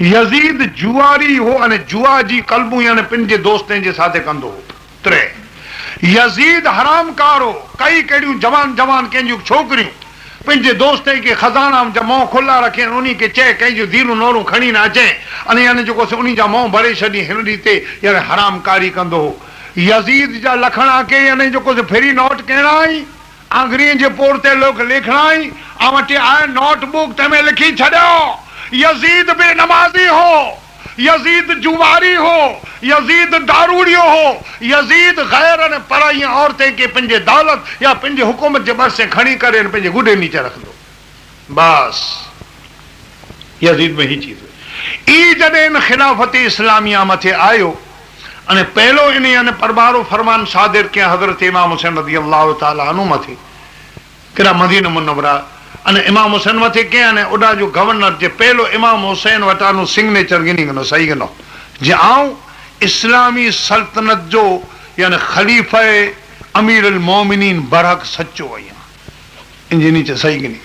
يزيد جئاري هو اني جئا جي ڪلبو يعني پنهنجي دوستن جي ساٿي ڪندو هو. ٽي يزيد هرامڪار هو ڪئي ڪهڙيون جوان جوان ڪنهن جون ڇوڪريون پنهنجي دوست کي کزانا جا منهن کلا رکي ان کي چئي ڪنهن جون ڌيرو نورون کڻي نه اچي. اني يعني جيڪو ان جا منهن ڀري ڇڏي هن ڏينهن تي يعني هرامڪاري ڪندو هو. يزيد جا لکڻ ڪي يعني جيڪو ڦيري نوٽ ڪهڙا آئي آنگريءَ جي پور تي لوگ لکڻا آئي ۽ وٽ آهي نوٽ بڪ تنهن ۾ لکي ڇڏيو یزید بے نمازی ہو، یزید جواری ہو، یزید داروڑیو ہو، یزید غیرن پرائیں عورتیں کے پنجے دولت یا پنجے حکومت جبر سے کھڑی کرے، ان پنجے گڑے نیچے رکھ دو۔ بس، یزید میں ہی چیز ہے۔ ای جنین خلافت اسلامی آمت آئیو انہیں پہلو انہیں پربار و فرمان صادر کیا حضرت امام حسین رضی اللہ تعالیٰ عنہ تھی کہنا مدینہ منورہ અને ઇમામ હુસેન વતી કે અને ઓડા જો ગવર્નર જે પહેલો ઇમામ હુસેન વટાનું સિગ્નેચર ગિની ગનો સહી ગનો જે આઉં اسلامی سلطنت جو یعنی خلیفہ امیر المومنین برحق سچو آئی ہیں انجینی چا صحیح گنی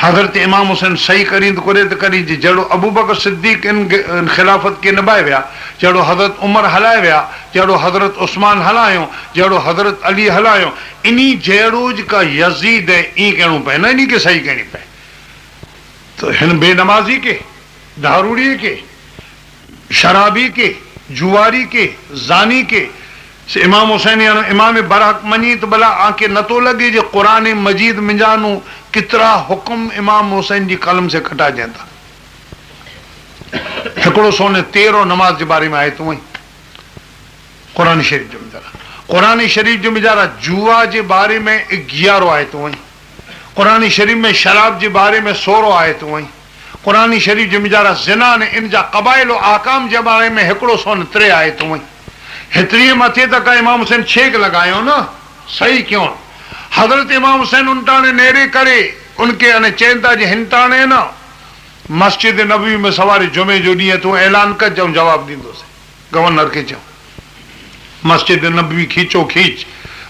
حضرت امام حسین صحیح کرین کرے تو کرین جی جڑو ابو بکر صدیق ان خلافت کے نبائے ویا، جڑو حضرت عمر ہلائے ویا، جڑو حضرت عثمان ہلایوں جڑو حضرت علی ہلایوں انی جیڑوج کا یزید ہے این کہنوں پہ نا انی صحیح کہنی پہ۔ تو ہن بے نمازی کے دھاروڑی کے، شرابی کے، جواری کے، زانی کے امام حسین امام برحق منیت بلا آنکھیں نہ تو لگی جو قرآن مجید میں کترا حکم امام حسین جی قلم سے کٹا جاتا۔ ہکڑو سونے تیرو نماز کے بارے میں آئے تو وہیں۔ قرآن شریف جو مجارا۔ قرآن شریف جو مجارا جوا کے بارے میں گیارو آئے تو وہیں۔ قرآن شریف میں شراب کے بارے میں سورو آئے تو وہیں۔ قرآن شریف جو مجارا زنا نے ان جا قبائل و آکام کے بارے میں ہکڑو سونے ترے آئے تو وہیں۔ ہتری متھے تک امام حسین چھیک لگائے ہو نا؟ صحیح کیوں؟ حضرت امام حسین انٹانے نیڑے کرے، ان کے انے چینتا جی ہنٹانے نا؟ مسجد نبی میں سواری جمعے جو ڈیئے تو اعلان کر جاؤں، جواب دیندو سے۔ گورنر کے جاؤں۔ مسجد نبی کھیچو کھیچ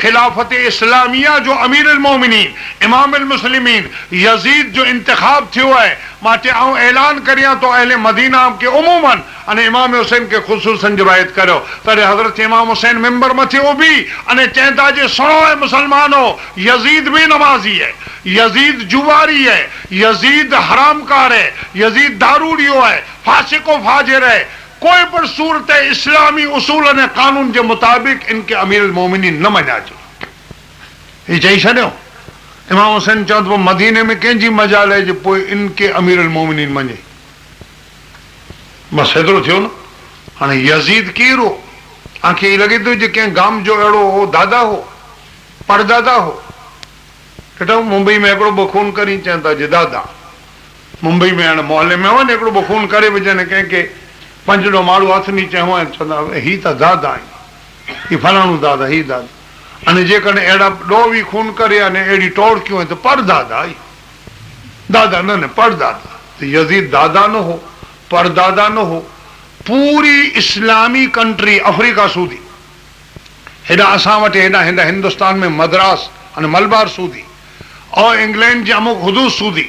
خلافت اسلامیہ جو امیر المومنین، امام المسلمین، یزید جو انتخاب تھیو ہے، ماتے آؤں اعلان کریاں تو اہل مدینہ آپ کے عموماً انہیں امام حسین کے خصوصاً جبائیت کرو۔ ترے حضرت امام حسین ممبر متھے وہ بھی انہیں چہتا جے سنو ہے مسلمانوں یزید بھی نمازی ہے۔ یزید جواری ہے، یزید حرامکار ہے، یزید داروڑیو ہے، فاسق و فاجر ہے۔ کوئی پر صورت اسلامی اصول نے قانون کے مطابق ان کے امیر المومنین نہ مجاجی یہ چاہیے چھو امام حسین چوند وہ مدینے میں کنجی مجا لے جو جی پوئی ان کے امیر المومنین منجے بس ایترو تھیو نا۔ ہانے یزید کیرو آنکھیں یہ لگی تو جو کہیں گام جو اڑو ہو، دادا ہو، پردادا ہو۔ کٹا ممبئی میں ایکڑو بخون کری چاہتا جی دادا۔ ممبئی میں محلے میں ہو نا ایکڑو بخون کرے بجانے کہیں کہ پنجہ ماڑو ہاتھ نہیں چھوئیں چونکہ ہاں دادا یہ فلانو دادا یہ دادا جی ابھی خون کر پردادا دادا نہا یزید دادا نہ ہو پردادا نہ ہو۔ پوری اسلامی کنٹری افریقہ سودی۔ اصا وا ہندوستان میں مدراس ملبار سودی۔ اور انگلینڈ کے اموک حدود سودی۔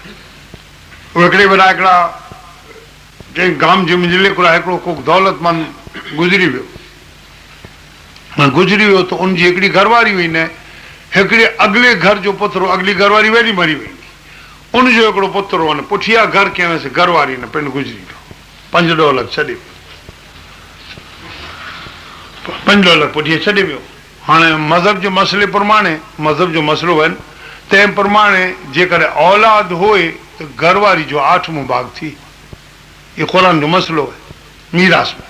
اهي هڪڙي وڏا هڪڙا ڪنهن گام جي ملي هڪڙو ڪو دولتمند گذري ويو. گذري ويو ته ان جي هڪڙي گهرواري هئي نه هڪڙي اڳلي گهر جو پتر اڳلي گهرواري وري مري وئي ان جو هڪڙو پتر هو پٺيان گهر ڪنهن گهرواري نه پنڊ گذري ويو پنج ڏهه لک ڇڏي پنج ڏهه لک پٺيان ڇڏي ويو. هاڻي مذهب جي مسئلي پرماڻي مذهب جو مسئلو آهن تنهن پرماڻي جيڪڏهن اولاد هوئي ઘરવાળી જો આઠમું ભાગથી, એ ખોરાનો મસલો હોય મીરાશમાં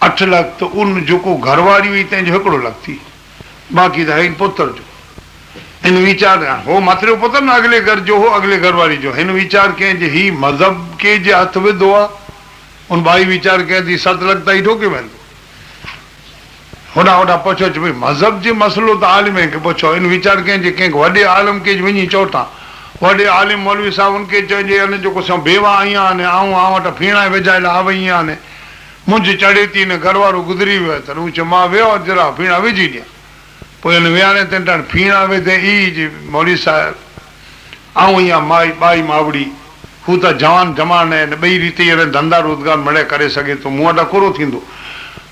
અઠ લાખ તો ઉન જોકો ઘરવાળી હોય ત્યાં જ હિકડો લખતી બાકી તો હૈન પુત્ર જો. એનો વિચાર, હો માત્ર પુત્ર ને, અગલે ઘર જો હો, અગલે ઘરવાળી જો. એનો વિચાર કે જે હી મઝહબ કે જે હથવે દોઆ ઉન ભાઈ વિચાર કે દી સત લગતા ઈ ઠોકે બંધ. هوڏان هوڏان پڇو ڀئي مذهب جو مسئلو ته عالم کي پڇو هن ويچار ڪيئين جي ڪنهن وڏي عالم کي وڃي چئو ٿا. وڏي عالم مولوي صاحب چئجي بيوا آئي آهي اني آئون آئون وٽ فيڻا وجهائي وئي آهيان اني منهنجي چڙهي ٿي نه گهر وارو گذري ويو ته هو چيو مان ويو ذرا فيڻا وجهي ڏيان. پوءِ هن وهاڻي تي فيڻا وڌي ئي جي مولي صاحب ۽ ائين مائي ٻائي ماوڙي هو ته جوان جمان آهن ٻئي ريت ڌنڌا روزگار مڙي ڪري سگهي ٿو مون وٽ اڪرو ٿيندو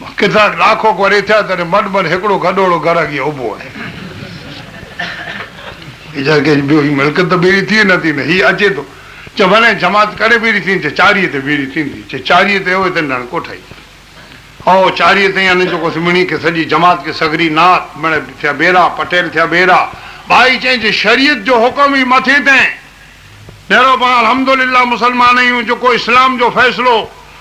ڪٿان لاکو وري ٿيا ته مڊ مڊ هڪڙو گڏوڙو گهر اڳي اڀو آهي ٻيو هي ملڪت ته ٻيڙي ٿي نٿي نه هيءَ اچي ٿو چئو ڀلي جماعت ڪري ٻيڙي ٿيندي چاريهه تي ٻيڙي ٿيندي چئي چاريهه تي اهي ته ڪوٺائي ۽ چاليهه تائين اني جيڪو سمڻي کي سڄي جماعت کي سگري نعت مڻ ٿيا بيرا پٽيل ٿيا بيرا ڀائي چئي شرييت جو حڪم ئي مٿي تائين پهريون پاڻ الهمدلا مسلمان آهيون جيڪو اسلام جو فيصلو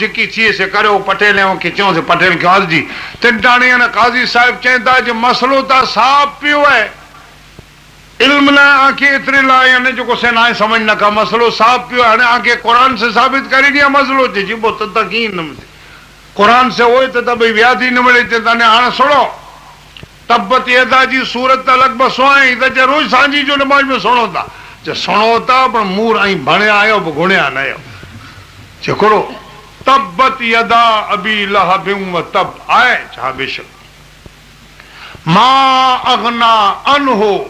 جکی چیئے سے کرے وہ پٹے لے وہ کچھوں سے پٹے لے کے حال جی۔ تن ڈانے ہیں نا قاضی صاحب چہتا ہے جو مسلو تا صاحب پیو ہے۔ علم نہ آنکھیں اتنے لائے ہیں جو کسے نہ سمجھ نہ کہا مسلو صاحب پیو ہے۔ آنکھیں قرآن سے ثابت کری نہیں ہے مسلو جی جی بہت تتقین نمجھے قرآن سے ہوئے تھے تب عبیاد ہی نمجھے تھے تانے آنا سڑو تب بت یہ تھا جی صورت تلق بسوائیں ادھا جی روز سان جی جو نماز میں سنو تھا جی سنو تھا پر مور آئیں بھنے آئے ہو بھگنے آنے ہو۔ جی کرو تبت یدا ابی لہب و تب۔ آئے چاہ بے شک۔ ما اغنا ان ہو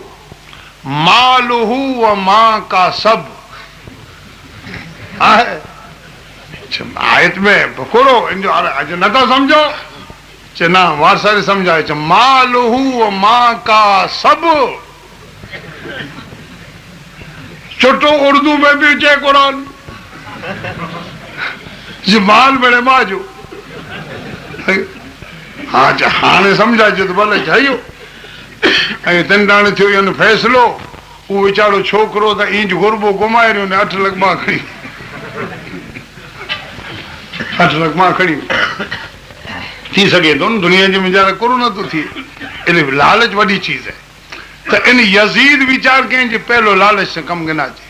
مال ہو و ماں کا سب۔ اچھا، آیت میں پکڑو ان جو اچھا، نتا سمجھو۔ اچھا، چنا نہ وارسا سمجھا۔ سمجھائے چ مال ہو و ماں کا سب۔ چھٹو اردو میں بھی چے قرآن۔ જમાલ મળે માજો હા હાણે સમજાજો તો ભલે થયો અહીં તંડાણ થયો, એનો ફેસલો. હું વિચારો, છોકરો તો ઈંચ ગોરબો ગુમાય રહ્યો ને અઠમાં ખડી અઠમાં ખડી થી શકે તો દુનિયા જે વિચાર કરું નતું થી એટલે લાલચ વડી ચીજ હે તો એને યઝીદ વિચાર કે પહેલો લાલચ કમ ગના છે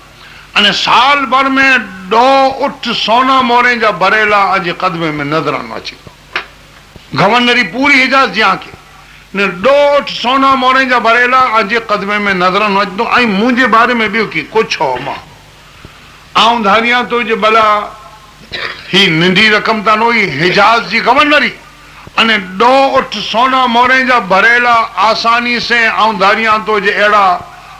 اني سال ڀر ۾ ڏو اٺ سونا موري جا بريلا اڄ ڪدمي ۾ نزرانو اچي ٿو. گورنري پوري هجاج جي آنکي. ني ڏو اٺ سونا موري جا بريلا اڄ ڪدمي ۾ نزرانو اچي ٿو. ۽ منهنجي باري ۾ ٻيو ڪه ڪجهه هو مان. آئون ڌاريان ٿو جي ڀلا هي ننڍي رقم ته نه هئي هجاج جي گورنري. اني ڏو اٺ سونا موري جا ڀريلا آساني سي ۽ ڌاريان ٿو جي اهڙا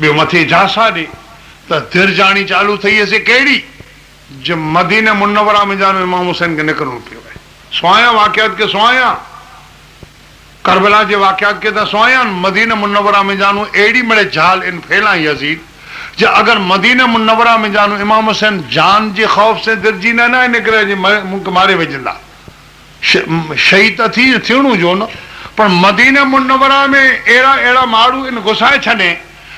بہ مت جاسا دے تو در جانی چالو تھی ہے سیڑی جو مدین منورا مجان امام حسین کے نکر پہ سوایاں واقعات کے سوایا کربلا کے واقعات کے تو سویاں مدین منورا مجانو اڑی میرے جال ان پھیلائی ہے سی جی اگر مدین منورا مجانو امام حسین جان کے خوف سے درجین مارے وجہ شہید مدین منورا میں اڑا اڑا مار گھسائ چین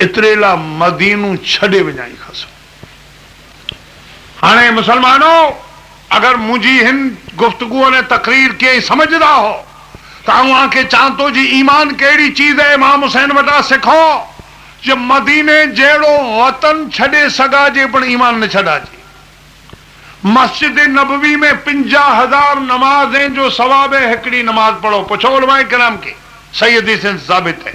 اتریلا مدینو چھڑے وجائی خاصو ہانے مسلمانوں، اگر مجھے ہن گفتگو نے تقریر کے سمجھدا ہو تاؤں آ کے چاہتو جی ایمان کیڑی چیز ہے، امام حسین وٹا سکھو جو مدینے جیڑو وطن چھڑے سگا جی پن ایمان نے چھڑا جی۔ مسجد نبوی میں پنجا ہزار نمازیں جو سواب ہے، ہکڑی نماز پڑھو پچھو علماء کرام کے، سیدی سے ثابت ہے۔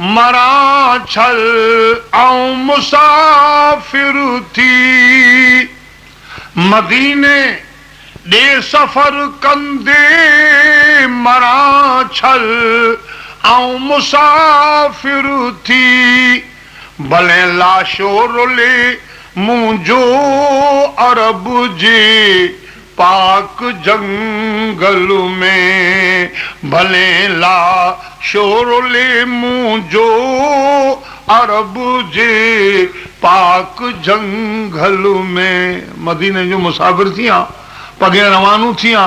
مرا مسافر ٿي. مديني ڏي سفر ڪندي مرا ڇل ۽ مسافر ٿي. ڀلي لاشو رلي منهنجو ارب جي پاک جنگل میں بھلے لا شور لیموں جو عرب جے پاک جنگل میں مدینے جو مسافر تھیا پگے روانو تھیا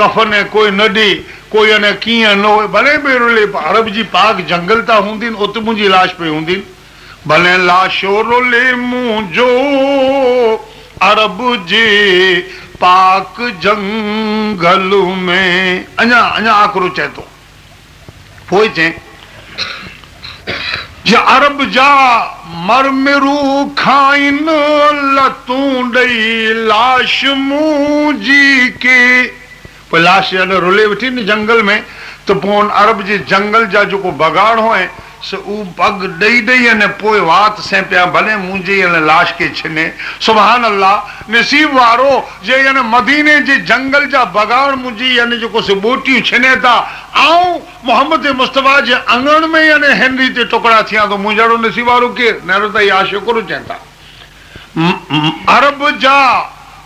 کفن کوئی ندی، کوئی انہیں کی انہیں بھلے بھلے بھلے عرب جی پاک جنگل تا ہوں دین او تو مجھے لاش پہ ہوں دین بھلے لاش اور لے مجھو عرب جی پاک جنگل میں۔ انہا انہا آکرو چاہتو پوئی چاہیں جا عرب جا مر میرو کھائن لطون ڈئی لاش مجھے کے۔ لاش جڏهن رلي ويٺي نه جنگل ۾ ته پوءِ ارب جي جنگل جا جيڪو بگاڙو سو اهو پگ ڏيئي ڏيئي اني پوءِ وات سي پيا ڀلي منهنجي اني لاش کي ڇني. سڀان الله نصيب وارو جي اني مديني جي جنگل جا بگاڙ منهنجي يعني جيڪو سو ٻوٽيون ڇني ٿا ۽ محمد مصطفيٰ جي انگڻ ۾ يعني هينري تي ٽڪڙا ٿيا ته منهنجو اهڙو نصيب وارو ڪير؟ نه ته اها شڪر چون ٿا. ارب جا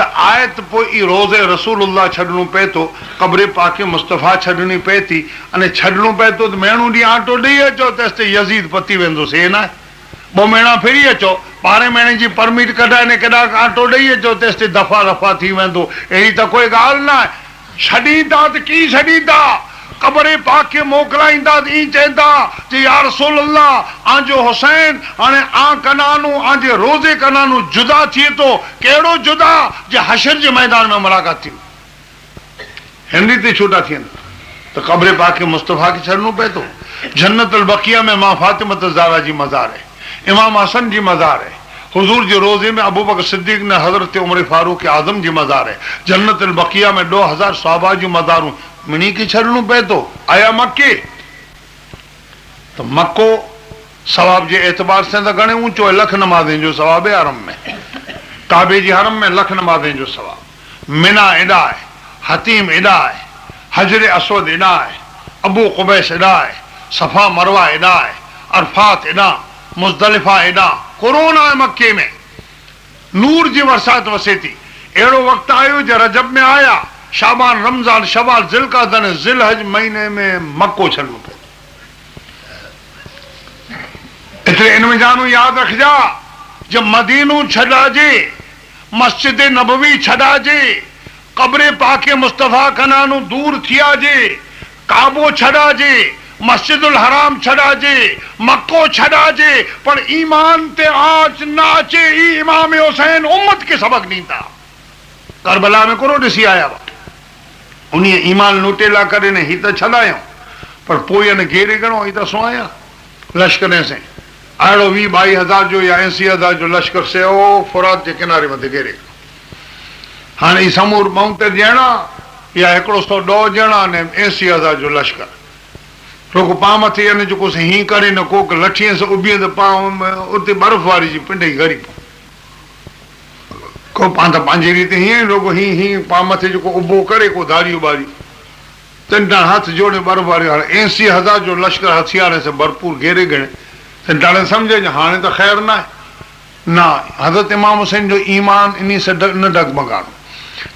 ته آهي ته پوءِ ئي روزي رسول ڇڏڻو پئي ٿو قبري پاڪي مصطفيٰ ڇڏڻي پئي ٿي اني ڇڏڻو پئي ٿو ته ميڻو ڏينهن آٽو ڏيئي اچو تيس تي يزيد پتي ويندوس هي نه آهي ٻه مهينا ڦري اچو ٻارهين مهيني جي پرمٽ ڪڍائي ني ڪيڏا آٽو ڏيئي اچو تيس تي دفعا دفعا ٿي ويندو. اهڙي ته ڪوئي ڳالهه نه آهي ڇڏيندا ته ڪيئن ڇڏيندا قبرے پاکے موکلائیندا دی چیندا تے یا رسول اللہ، آنجو حسین ہنے آ کنانو، آنجے روزے کنانو جدا تھیے تو کیڑو جدا؟ جے حشر جے میدان میں ملاقات تھی۔ ہنری تے چھوٹا تھین تو قبر پاک مصطفیٰ کے چڑھنو پہ تو۔ جنت البقیہ میں ماں فاطمت الزہرا جی مزار ہے۔ امام حسن جی مزار ہے۔ حضور جو روزے میں ابو بکر صدیق نے حضرت عمر فاروق اعظم جی مزار ہے۔ جنت البقیہ میں دو ہزار صحابہ جو مزار ہوں۔ منی کی چھڑنوں پہ تو۔ آیا مکے؟ تو مکو ثواب جے اعتبار سے تو گھنے اونچو ہے لکھ نمازیں جو ثواب ہے حرم میں۔ کعبے جی حرم میں لکھ نمازیں جو ثواب۔ منا ادا ہے، حتیم ادا ہے، حجر اسود ادا ہے، ابو قبیس ادا ہے، صفا مروہ ادا ہے، عرفات ادا، مزدلفہ ادا۔ کرونا مکے میں نور جی ورسات وسے تھی ایڑو وقت آئیو جا رجب میں آیا شابان رمضان شوال زل کا دن زل حج مہینے میں مکو چھلو پہ اتنے ان میں جانو یاد رکھ جا جب مدینو چھڑا جے مسجد نبوی چھڑا جے قبر پاک مصطفیٰ کنانو دور تھیا جے کعبو چھڑا جے مسجد الحرام چھڑا جے جی، مکو چھڑا جے جی، پر ایمان تے آج ناچے امام حسین امت کے سبق نہیں کربلا میں کرو ڈسی آیا وا انہیں ایمان لوٹےلا کرے نے ہی تا چھڑایا پر پویا نے گھیرے گنو ہی تا سوایا لشکرے سے۔ آڑو وی بائی ہزار جو یا ایسی ہزار جو لشکر سے، او فرات کے کنارے متے گھیرے۔ ہاں ای سمور ماؤنٹ جینا یا ایکڑو سو ڈو جینا نے ایسی ہزار جو لشکر۔ رڳو پاڻ مٿي اني جيڪو هيئن ڪري نه ڪوڪ لٺيءَ سان اڀيءَ ته پاڻ اتي برف واري جي پنڊ ئي گري ڪو پاڻ ته پنهنجي ريت هيئن رڳو هيئن هيئن پاڻ مٿي جيڪو اڀو ڪري ڪو ڌاري تن ڄڻا هٿ جوڙي برف واري هاڻي اي سي هزار جو لشڪر هٿيار سان ڀرپور گهيري ڄڻي سمجهي هاڻي ته خير نه آهي نه حضرت امام حسين جو ايمان ان سان نه ڊگمگاڻو.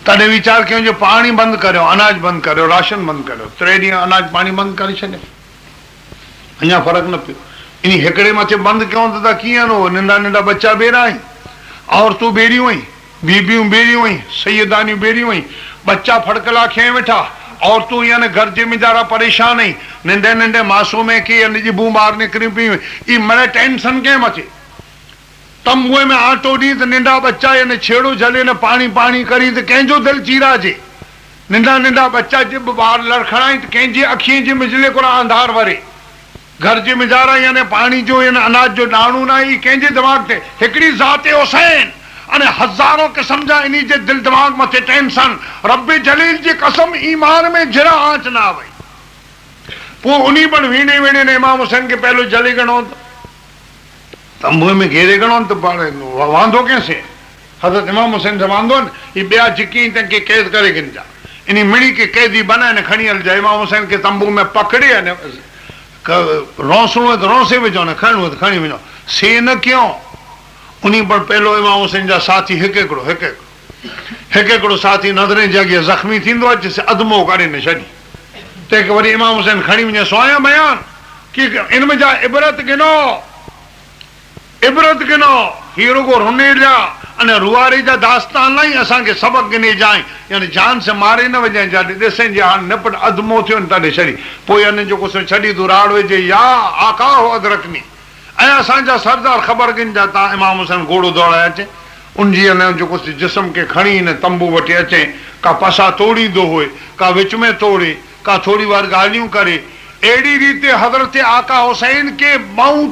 تڏهن ويچار ڪيون جو پاڻي بند ڪريو اناج بند ڪريو راشن بند ڪريو. ٽي ڏينهن اناج پاڻي بند ڪري ڇڏيو اڃا فرق نه پيو. ان هڪڙي مٿي بند ڪيون ته ڪيئن نو ننڍا ننڍا ٻچا ٻيرا آهن. عورتون ٻيريون آهن بيبيون ٻيريون آهن سيدانيون ٻيريون آهن. ٻچا فڙڪلا کئي ويٺا عورتون يعني گهر جي مجارا پريشان آهن. ننڍي ننڍي ماسومي کي يعني ڄبون ٻاهر نڪري پيون ئي من ٽينشن ڪنهن مٿي؟ تمبوءَ ۾ آٽو ڏي ته ننڍا ٻچا يعني ڇيڙو جهلي نه پاڻي پاڻي ڪري ته ڪنهن جو دل چيراجي ننڍا ننڍا ٻچا جب ٻار لڙکڙائي ته ڪنهن جي اکين جي مجلي ڪونه انڌار وري ઘર જે મિજારા અને પાણી જો એને અનાજ જો દાણું ના એ કેજે દિમાગ તે હિકડી ઝાતે હુસૈન અને હજારો કે સમજા એની જે દિલ દિમાગમાં ટેન્શન. રબ્બે જલીલ જે કસમ ઈમાન મેં જરા આંચ ના આવે પો ઉની પણ વીણે વીણે ને ઇમામ હુસૈન કે પહેલું જલી ગણો તંબુ મેં ઘેરે ગણો તો વાંધો કેસે હઝરત ઇમામ હુસૈન જો વાંધો ને એ બે ચીકી ત્યાં કે કેદ કરી ગઈ જા. એની મીણી કે કેદી બનાવીને ખણી જાય ઇમામ હુસૈન કે તંબુ મેં પકડી અને روسڑو ہے تو روسے وجو سی نہ ان پہلو امام حسین جا ساتھی ساتھی نظر جگہ زخمی جس ادمو کر چی تری امام حسین کھی سویاں بیان کہ ان میں جا ابرت گنو ابرت گنو هي رڳو رني جا اني رئاري جا داستان ئي اسان کي سبق گني جائي. يعني جان سي ماري نه وڃي جا ڏسن جي هاڻي نپٽ ادمو ٿيو نه تڏهن ڇڏي. پوءِ اني جيڪو سو ڇڏي تون راڙ وجهي يا آڪا هو ادرڪني ۽ اسان جا سردار خبر گن جا توهان امام حسين گهوڙو دوڙائي اچي. ان جي اني جيڪو جسم کي کڻي نه تمبو وٺي اچي. ڪا پسا توڙيندو هئي ڪا وچ ۾ توڙي ڪا ٿوري وار ڳالهيون ڪري. اهڙي ريت حضرت آڪا حسين کي ٻئون